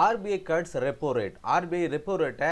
RBI cuts repo rate RBI repo ரேட்டை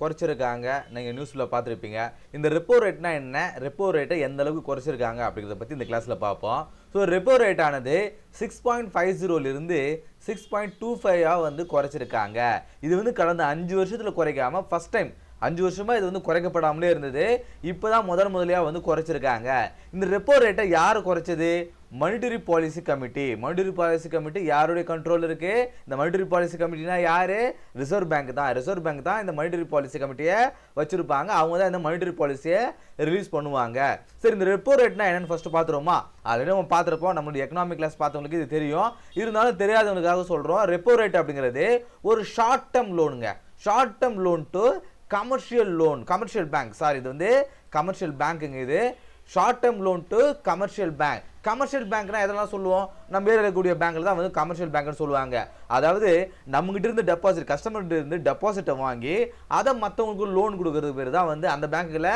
குறைச்சிருக்காங்க. நீங்கள் நியூஸில் பார்த்துருப்பீங்க. இந்த ரெப்போ ரேட்னா என்ன? ரெப்போ ரேட்டை எந்த அளவுக்கு குறைச்சிருக்காங்க அப்படிங்கிறத பற்றி இந்த கிளாஸில் பார்ப்போம். ஸோ ரெப்போ ரேட் ஆனது சிக்ஸ் பாயிண்ட் ஃபைவ் ஜீரோலேருந்து சிக்ஸ் பாயிண்ட் டூ ஃபைவாக வந்து குறைச்சிருக்காங்க. இது வந்து கடந்த அஞ்சு வருஷத்தில் குறைக்காமல் ஃபர்ஸ்ட் டைம் அஞ்சு வருஷமாக இது வந்து குறைக்கப்படாமலே இருந்தது. இப்போ தான் முதல் முதலியாக வந்து குறைச்சிருக்காங்க. இந்த ரெப்போ ரேட்டை யார் குறைச்சது? Monetary policy committee monetary policy committee யாருடைய கண்ட்ரோல் இருக்கு? இந்த மானிட்டரி பாலிசி கமிட்டினா யாரு? ரிசர்வ் பேங்க் தான். ரிசர்வ் பேங்க் தான் இந்த மானிட்டரி பாலிசி கமிட்டியை வச்சிருப்பாங்க. அவங்க தான் இந்த மானிட்டரி பாலிசியை ரிலீஸ் பண்ணுவாங்க. சரி இந்த ரெப்போ ரேட்னா என்னன்னு ஃபர்ஸ்ட் பார்த்துருவோமா ஆல்ரெடி நம்ம பார்த்துருப்போம் நம்மளுடைய எக்கனாமிக் கிளாஸ் பார்த்தவங்களுக்கு இது தெரியும். இருந்தாலும் தெரியாதவங்களுக்காக சொல்கிறோம் ரெப்போ ரேட் அப்படிங்கிறது ஒரு short term லோனுங்க short term loan to commercial loan commercial bank sorry இது வந்து கமர்ஷியல் பேங்க்குங்க இது. Short term loan to commercial bank commercial பேங்க்னா எதெல்லாம் சொல்லுவோம்? நம்ம ஏரியாவில் இருக்கக்கூடிய பேங்க்கில் தான் வந்து கமர்ஷியல் பேங்க்னு சொல்லுவாங்க. அதாவது நம்மகிட்ட இருந்து டெபாசிட் கஸ்டமர்கிட்ட இருந்து டெபாசிட்டை வாங்கி அதை மற்றவங்களுக்கு லோன் கொடுக்கறது பேர் தான் வந்து அந்த பேங்க்கில்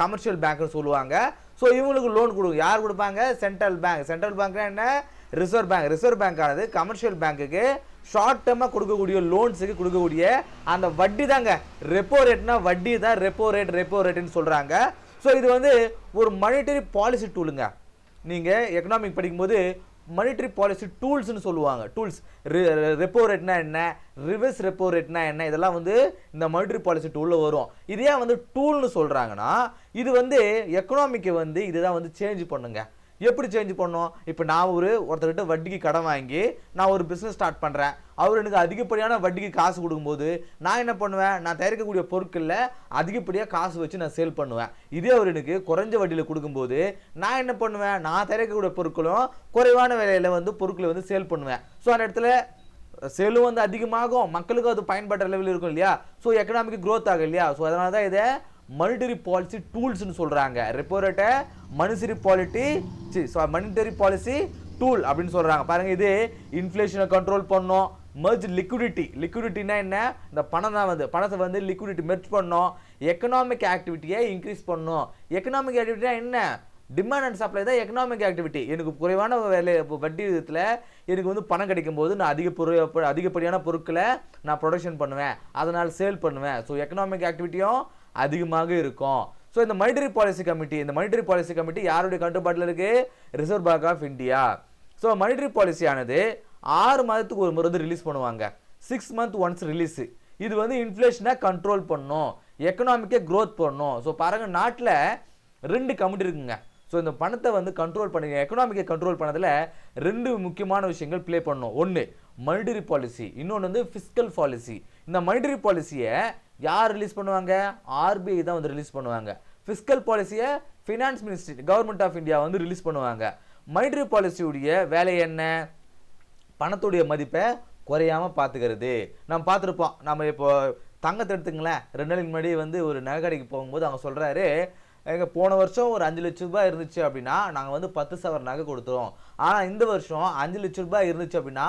கமர்ஷியல் பேங்க்னு சொல்லுவாங்க. ஸோ இவங்களுக்கு லோன் கொடுக்கும் யார் கொடுப்பாங்க? சென்ட்ரல் பேங்க் சென்ட்ரல் பேங்க்னா என்ன? ரிசர்வ் பேங்க் ரிசர்வ் பேங்க் ஆனது கமர்ஷியல் பேங்க்குக்கு ஷார்ட் டேர்மாக கொடுக்கக்கூடிய லோன்ஸுக்கு கொடுக்கக்கூடிய அந்த வட்டி தாங்க ரெப்போ ரேட்னா வட்டி தான் ரெப்போ ரேட் ரெப்போ ரேட்டுன்னு சொல்கிறாங்க ஸோ இது வந்து ஒரு மானிட்டரி பாலிசி டூலுங்க நீங்கள் எக்கனாமிக் படிக்கும்போது மானிட்டரி பாலிசி டூல்ஸ்னு சொல்லுவாங்க. டூல்ஸ் ரெப்போ ரேட்னா என்ன? ரிவர்ஸ் ரெப்போ ரேட்னா என்ன? இதெல்லாம் வந்து இந்த மானிட்டரி பாலிசி டூலில் வரும். இதே வந்து டூல்னு சொல்கிறாங்கன்னா இது வந்து எக்கனாமிக்கை வந்து இதுதான் வந்து சேஞ்ச் பண்ணுங்கள் எப்படி சேஞ்ச் பண்ணும்? இப்போ நான் ஒரு ஒருத்தர்கிட்ட வட்டிக்கு கடன் வாங்கி நான் ஒரு பிஸ்னஸ் ஸ்டார்ட் பண்ணுறேன் அவர் எனக்கு அதிகப்படியான வட்டிக்கு காசு கொடுக்கும்போது நான் என்ன பண்ணுவேன்? நான் தயாரிக்கக்கூடிய பொருட்களில் அதிகப்படியாக காசு வச்சு நான் சேல் பண்ணுவேன். இதே அவர் எனக்கு குறைஞ்ச வட்டியில் கொடுக்கும்போது நான் என்ன பண்ணுவேன்? நான் தயாரிக்கக்கூடிய பொருட்களும் குறைவான விலையில் வந்து பொருட்களை வந்து சேல் பண்ணுவேன். ஸோ அந்த இடத்துல சேலும் வந்து அதிகமாகும். மக்களுக்கும் அது பயன்படுற லெவலில் இருக்கும் இல்லையா? ஸோ எக்கனாமிக் க்ரோத் ஆகும் இல்லையா? ஸோ அதனால தான் இதை மானிட்டரி பாலிசி டூல்ஸ்னு சொல்கிறாங்க ரெப்போ ரேட்டை monetary polity so monetary policy tool அப்படின்னு சொல்கிறாங்க பாருங்கள் இது இன்ஃப்ளேஷனை கண்ட்ரோல் பண்ணும். மர்ஜ் லிக்விடிட்டி லிக்விடிட்டினா என்ன? இந்த பணம் தான் வந்து பணத்தை வந்து லிக்விடிட்டி மெர்ஜ் பண்ணோம். எக்கனாமிக் ஆக்டிவிட்டியை இன்க்ரீஸ் பண்ணும். எக்கனாமிக் ஆக்டிவிட்டினா என்ன? டிமாண்ட் அண்ட் சப்ளை தான் எக்கனாமிக் ஆக்டிவிட்டி எனக்கு குறைவான வேலை இப்போ வட்டி விதத்தில் எனக்கு வந்து பணம் கிடைக்கும் போது நான் அதிக பொருள் அதிகப்படியான பொருட்களை நான் ப்ரொடக்ஷன் பண்ணுவேன். அதனால் சேல் பண்ணுவேன். ஸோ எக்கனாமிக் ஆக்டிவிட்டியும் அதிகமாக இருக்கும். ஸோ இந்த மானிட்டரி பாலிசி கமிட்டி இந்த மானிட்டரி பாலிசி கமிட்டி யாருடைய கட்டுப்பாட்டில் இருக்குது reserve bank of India so monetary பாலிசியானது ஆறு மாதத்துக்கு ஒரு முறை வந்து ரிலீஸ் பண்ணுவாங்க. சிக்ஸ் மந்த் ஒன்ஸ் ரிலீஸ் இது வந்து இன்ஃப்ளேஷனை கண்ட்ரோல் பண்ணும். எக்கனாமிக்கே க்ரோத் பண்ணும். ஸோ பாருங்கள் நாட்டில் ரெண்டு கமிட்டி இருக்குங்க. ஸோ இந்த பணத்தை வந்து கண்ட்ரோல் பண்ணுங்க எக்கனாமிக்கை கண்ட்ரோல் பண்ணதில் ரெண்டு முக்கியமான விஷயங்கள் ப்ளே பண்ணும். ஒன்று மானிட்டரி பாலிசி இன்னொன்று வந்து ஃபிஸ்கல் பாலிசி இந்த மானிட்டரி பாலிசியை யார் ரிலீஸ் பண்ணுவாங்க? ஆர்பிஐ தான் வந்து ரிலீஸ் பண்ணுவாங்க. ஃபிஸ்கல் பாலிசியை finance ministry government of India வந்து ரிலீஸ் பண்ணுவாங்க. மைட்ரி பாலிசியுடைய வேலை என்ன? பணத்துடைய மதிப்பை குறையாமல் பார்த்துக்கிறது நம்ம பார்த்துருப்போம் நம்ம இப்போ தங்கத்தை எடுத்துங்களேன் ரெண்டு நாளைக்கு முன்னாடி வந்து ஒரு நகை கடைக்கு போகும்போது அவங்க சொல்கிறாரு எங்கள் போன வருஷம் ஒரு அஞ்சு லட்ச ரூபாய் இருந்துச்சு அப்படின்னா நாங்கள் வந்து பத்து சவர நகை கொடுத்துருவோம் ஆனால் இந்த வருஷம் அஞ்சு லட்ச ரூபாய் இருந்துச்சு அப்படின்னா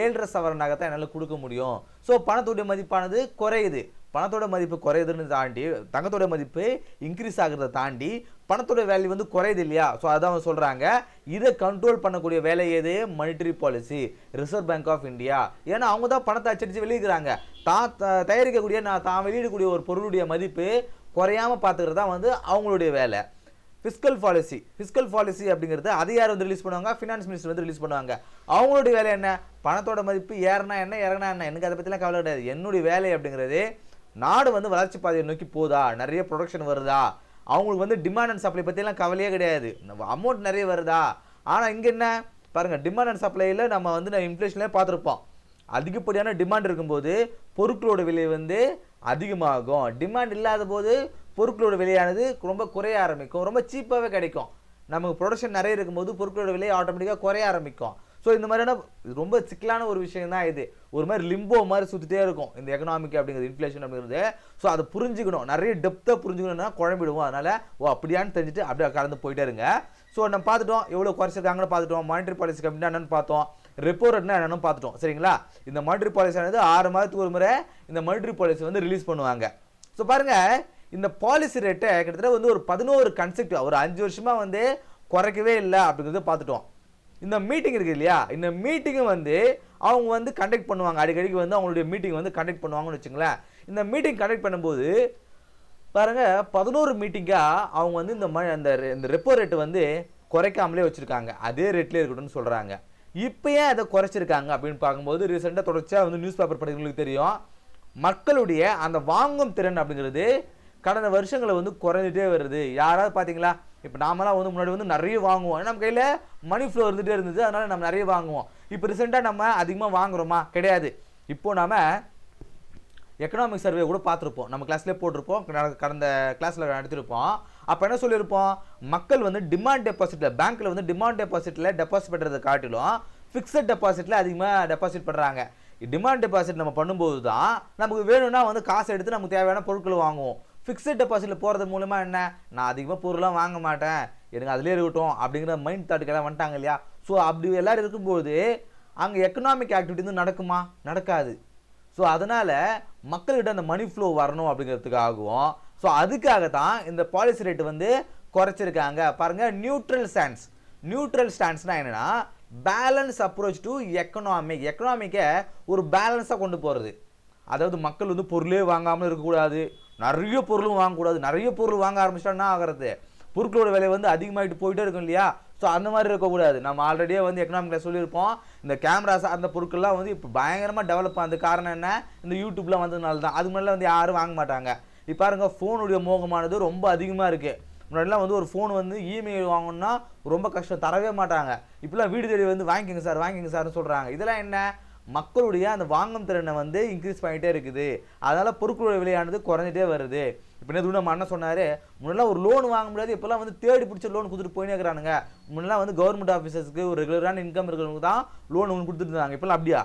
ஏழரை சவர நகை தான் என்னால் கொடுக்க முடியும். ஸோ பணத்துடைய மதிப்பானது குறையுது. பணத்தோட மதிப்பு குறையுதுன்னு தாண்டி தங்கத்தோட மதிப்பு இன்க்ரீஸ் ஆகிறத தாண்டி பணத்தோட வேல்யூ வந்து குறையுது இல்லையா? ஸோ அதான் அவங்க சொல்கிறாங்க இதை கண்ட்ரோல் பண்ணக்கூடிய வேலை எது? Monetary policy reserve bank of India ஏன்னா அவங்க தான் பணத்தை அச்சடித்து வெளியிடுறாங்க. தான் த- தயாரிக்கக்கூடிய நான் தான் வெளியிடக்கூடிய ஒரு பொருளுடைய மதிப்பு குறையாம பார்த்துக்கிறது தான் வந்து அவங்களுடைய வேலை. ஃபிஸ்கல் பாலிசி ஃபிஸ்கல் பாலிசி அப்படிங்கிறது அதை யார் வந்து ரிலீஸ் பண்ணுவாங்க? ஃபினான்ஸ் மினிஸ்டர் வந்து ரிலீஸ் பண்ணுவாங்க. அவங்களுடைய வேலை என்ன? பணத்தோட மதிப்பு ஏறனா என்ன இறங்கினா என்ன? எனக்கு அதை பற்றிலாம் கவலை கிடையாது. என்னுடைய வேலை அப்படிங்கிறது நாடு வந்து வளர்ச்சி பாதையை நோக்கி போதா? நிறைய ப்ரொடக்ஷன் வருதா? அவங்களுக்கு வந்து டிமாண்ட் அண்ட் சப்ளை பற்றிலாம் கவலையே கிடையாது. அமௌண்ட் நிறைய வருதா? ஆனால் இங்கே என்ன? பாருங்கள் டிமாண்ட் அண்ட் சப்ளையில் நம்ம வந்து நான் இன்ஃப்ளேஷன்லேயே பார்த்துருப்போம். அதிகப்படியான டிமாண்ட் இருக்கும்போது பொருட்களோட விலை வந்து அதிகமாகும். டிமாண்ட் இல்லாத போது பொருட்களோட விலையானது ரொம்ப குறைய ஆரம்பிக்கும். ரொம்ப சீப்பாகவே கிடைக்கும். நமக்கு ப்ரொடக்ஷன் நிறைய இருக்கும்போது பொருட்களோட விலை ஆட்டோமேட்டிக்காக குறைய ஆரம்பிக்கும். ஸோ இந்த மாதிரியான ரொம்ப சிக்கலான ஒரு விஷயம் தான் இது. ஒரு மாதிரி லிம்போ மாதிரி சுற்றிட்டே இருக்கும் இந்த எக்கனாமிக் அப்படிங்கிறது இன்ஃப்ளேஷன் அப்படிங்கிறது. ஸோ அதை புரிஞ்சுக்கணும். நிறைய டெப்த்தாக புரிஞ்சுக்கணும்னா குழம்பிடுவோம். அதனால் ஓ அப்படியான்னு தெரிஞ்சுட்டு அப்படியே கலந்து போயிட்டே இருங்க. ஸோ நம்ம பார்த்துட்டோம். எவ்வளோ குறைச்சிருக்காங்கன்னு பார்த்துட்டோம். மானிட்டரி பாலிசி கம்மினா என்னென்னு பார்த்தோம். ரெப்போ ரேட்னா என்னென்னு பார்த்துட்டோம். சரிங்களா? இந்த மானிட்டரி பாலிசி ஆனது ஆறு மாதத்துக்கு ஒரு முறை இந்த மானிட்டரி பாலிசி வந்து ரிலீஸ் பண்ணுவாங்க. ஸோ பாருங்கள் இந்த பாலிசி ரேட்டை கிட்டத்தட்ட வந்து ஒரு பதினோரு கன்செப்ட் ஒரு அஞ்சு வருஷமாக வந்து குறைக்கவே இல்லை அப்படிங்கிறத பார்த்துட்டோம். இந்த மீட்டிங் இருக்குது இல்லையா? இந்த மீட்டிங்கை வந்து அவங்க வந்து கண்டக்ட் பண்ணுவாங்க. அடிக்கடிக்கு வந்து அவங்களுடைய மீட்டிங் வந்து கண்டக்ட் பண்ணுவாங்கன்னு வச்சுங்களேன். இந்த மீட்டிங் கண்டக்ட் பண்ணும்போது பாருங்க பதினோரு மீட்டிங்காக அவங்க வந்து இந்த ம அந்த ரெ- இந்த ரெப்போ ரேட்டு வந்து குறைக்காமலே வச்சுருக்காங்க. அதே ரேட்லேயே இருக்கட்டும்னு சொல்கிறாங்க இப்போ ஏன் அதை குறைச்சிருக்காங்க அப்படின்னு பார்க்கும்போது ரீசெண்டாக தொடர்ச்சியாக வந்து நியூஸ் பேப்பர் படிக்கிறவங்களுக்கு தெரியும். மக்களுடைய அந்த வாங்கும் திறன் அப்படிங்கிறது கடந்த வருஷங்களை வந்து குறைஞ்சிட்டே வருது. யாராவது பார்த்தீங்களா? இப்போ நாமெல்லாம் வந்து முன்னாடி வந்து நிறைய வாங்குவோம். ஏன்னா நம்ம கையில் மணி ஃப்ளோ இருந்துகிட்டே இருந்தது. அதனால் நம்ம நிறைய வாங்குவோம். இப்போ ரீசெண்டாக நம்ம அதிகமாக வாங்குறோமா? கிடையாது. இப்போது நாம் எக்கனாமிக் சர்வே கூட பார்த்துருப்போம். நம்ம கிளாஸ்லேயே போட்டிருப்போம். கடந்த கிளாஸில் நடத்திருப்போம் அப்போ என்ன சொல்லியிருப்போம்? மக்கள் வந்து டிமாண்ட் டெபாசிட்டில் பேங்க்கில் வந்து டிமாண்ட் டெபாசிட்டில் டெபாசிட் பண்ணுறதை காட்டிலும் ஃபிக்ஸட் டெபாசிட்டில் அதிகமாக டெபாசிட் பண்ணுறாங்க டிமாண்ட் டெபாசிட் நம்ம பண்ணும்போது தான் நமக்கு வேணும்னா வந்து காசு எடுத்து நமக்கு தேவையான பொருட்களை வாங்குவோம். ஃபிக்ஸட் டெபாசிட்டில் போகிறது மூலமாக என்ன? நான் அதிகமாக பொருளாக வாங்க மாட்டேன். எனக்கு அதிலே இருக்கட்டும் அப்படிங்கிற மைண்ட் தாட்டுக்கெல்லாம் வந்துட்டாங்க இல்லையா? ஸோ அப்படி எல்லோரும் இருக்கும்போது அங்கே எக்கனாமிக் ஆக்டிவிட்டி வந்து நடக்குமா? நடக்காது. ஸோ அதனால் மக்கள்கிட்ட அந்த மணி ஃப்ளோ வரணும் அப்படிங்கிறதுக்காகவும் ஸோ அதுக்காக தான் இந்த பாலிசி ரேட் வந்து குறைச்சிருக்காங்க. பாருங்கள் நியூட்ரல் ஸ்டான்ஸ் நியூட்ரல் ஸ்டாண்ட்ஸ்னால் என்னன்னா பேலன்ஸ் அப்ரோச் டு எக்கனாமிக் எக்கனாமிக்கை ஒரு பேலன்ஸாக கொண்டு போகிறது அதாவது மக்கள் வந்து பொருளே வாங்காமல் இருக்கக்கூடாது. நிறைய பொருளும் வாங்கக்கூடாது. நிறைய பொருள் வாங்க ஆரம்பிச்சிட்டா என்ன ஆகிறது? பொருட்களோட விலை வந்து அதிகமாகிட்டு போயிட்டே இருக்கும் இல்லையா? ஸோ அந்த மாதிரி இருக்கக்கூடாது. நம்ம ஆல்ரெடியே வந்து எக்கனாமிக்கில் சொல்லியிருப்போம். இந்த கேமரா சார்ந்த பொருட்கள்லாம் வந்து இப்போ பயங்கரமாக டெவலப் ஆனது காரணம் என்ன? இந்த யூடியூப்லாம் வந்ததுனால தான் அது முன்னாடி வந்து யாரும் வாங்க மாட்டாங்க. இப்போ பாருங்க ஃபோனுடைய மோகமானது ரொம்ப அதிகமாக இருக்குது முன்னாடிலாம் வந்து ஒரு ஃபோன் வந்து இமெயில் வாங்கணும்னா ரொம்ப கஷ்டம். தரவே மாட்டாங்க. இப்போலாம் வீடு தேடி வந்து வாங்கிக்கோங்க சார் வாங்கிக்கோங்க சார்னு சொல்கிறாங்க இதெல்லாம் என்ன? மக்களுடைய அந்த வாங்கும் திறனை வந்து இன்க்ரீஸ் பண்ணிகிட்டே இருக்குது. அதனால் பொருட்களோட விலையானது குறைஞ்சிட்டே வருது. இப்போ நேற்று நம்ம அண்ணன் சொன்னார் முன்னெல்லாம் ஒரு லோன் வாங்க முடியாது இப்போல்லாம் வந்து தேடி பிடிச்ச லோன் கொடுத்துட்டு போயினே இருக்கிறானுங்க. முன்னெல்லாம் வந்து கவர்மெண்ட் ஆஃபீஸர்ஸ்க்கு ஒரு ரெகுலரான இன்கம் இருக்கிறவங்க தான் லோன் ஒன்று கொடுத்துட்டு இருந்தாங்க. இப்போல்லாம் அப்படியா?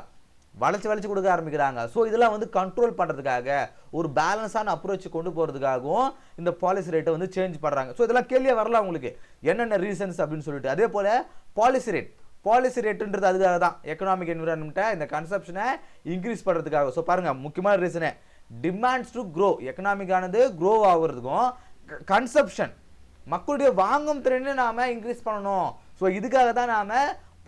வளைச்சி வளைச்சி கொடுக்க ஆரம்பிக்கிறாங்க. ஸோ இதெல்லாம் வந்து கண்ட்ரோல் பண்ணுறதுக்காக ஒரு பேலன்ஸான அப்ரோச் கொண்டு போகிறதுக்காகவும் இந்த பாலிசி ரேட்டை வந்து சேஞ்ச் பண்ணுறாங்க ஸோ இதெல்லாம் கேள்வியாக வரலாம் உங்களுக்கு? என்னென்ன ரீசன்ஸ் அப்படின்னு சொல்லிட்டு. அதே போல் பாலிசி ரேட் பாலிசி ரேட்டுன்றது அதுக்காக தான் எக்கனாமிக் என்விரான்மெண்ட்டை இந்த கன்சப்ஷனை இன்க்ரீஸ் பண்ணுறதுக்காக ஸோ பாருங்கள் முக்கியமான ரீசனே டிமாண்ட்ஸ் டு க்ரோ எக்கனாமிக்கானது க்ரோ ஆகுறதுக்கும் கன்சப்ஷன் மக்களுடைய வாங்கும் திறனை நாம் இன்க்ரீஸ் பண்ணணும். ஸோ இதுக்காக தான் நாம்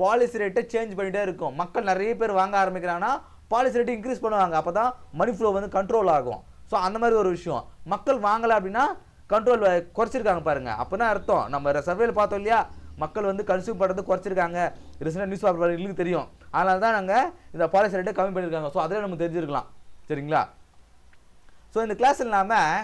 பாலிசி ரேட்டை சேஞ்ச் பண்ணிகிட்டே இருக்கோம். மக்கள் நிறைய பேர் வாங்க ஆரம்பிக்கிறாங்கன்னா பாலிசி ரேட்டை இன்க்ரீஸ் பண்ணுவாங்க. அப்போ தான் மணி ஃப்ளோ வந்து கண்ட்ரோல் ஆகும். ஸோ அந்த மாதிரி ஒரு விஷயம். மக்கள் வாங்கலை அப்படின்னா கண்ட்ரோல் குறைச்சிருக்காங்க பாருங்கள் அப்போ தான் அர்த்தம். நம்ம சர்வேல பார்த்தோம் இல்லையா? மக்கள் வந்து கன்சியூம் பண்ணுறது குறைச்சிருக்காங்க. ரீசெண்டாக நியூஸ் பேப்பர் எங்களுக்கு தெரியும். அதனால தான் நாங்கள் இந்த பாலிசி ரேட்டை கம்மி பண்ணியிருக்காங்க ஸோ அதில் நமக்கு தெரிஞ்சிருக்கலாம். சரிங்களா? ஸோ இந்த கிளாஸ் இல்லாமல்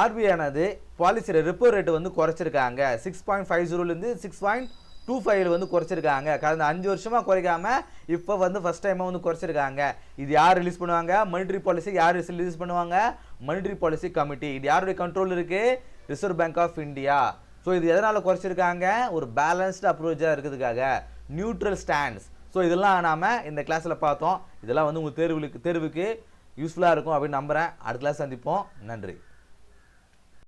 ஆர்பிஐ ஆனது பாலிசி ரெப்போ ரேட்டு வந்து குறைச்சிருக்காங்க. சிக்ஸ் பாயிண்ட் ஃபைவ் ஜீரோலேருந்து சிக்ஸ் பாயிண்ட் டூ ஃபைவ்ல வந்து குறைச்சிருக்காங்க. கடந்த அஞ்சு வருஷமாக குறைக்காம இப்போ வந்து ஃபர்ஸ்ட் டைமாக வந்து குறைச்சிருக்காங்க. இது யார் ரிலீஸ் பண்ணுவாங்க? மனிட்ரி பாலிசி யார் ரிலீஸ் பண்ணுவாங்க? மனிட்ரி பாலிசி கமிட்டி இது யாருடைய கண்ட்ரோல் இருக்குது reserve bank of India so இது எதனால் குறைச்சிருக்காங்க? ஒரு பேலன்ஸ்டு அப்ரோச்சாக இருக்கிறதுக்காக நியூட்ரல் ஸ்டாண்ட்ஸ் ஸோ இதெல்லாம் நாம் இந்த கிளாஸில் பார்த்தோம். இதெல்லாம் வந்து உங்கள் தேர்வுக்கு தேர்வுக்கு யூஸ்ஃபுல்லாக இருக்கும் அப்படின்னு நம்புகிறேன் அடுத்த கிளாஸ் சந்திப்போம். நன்றி.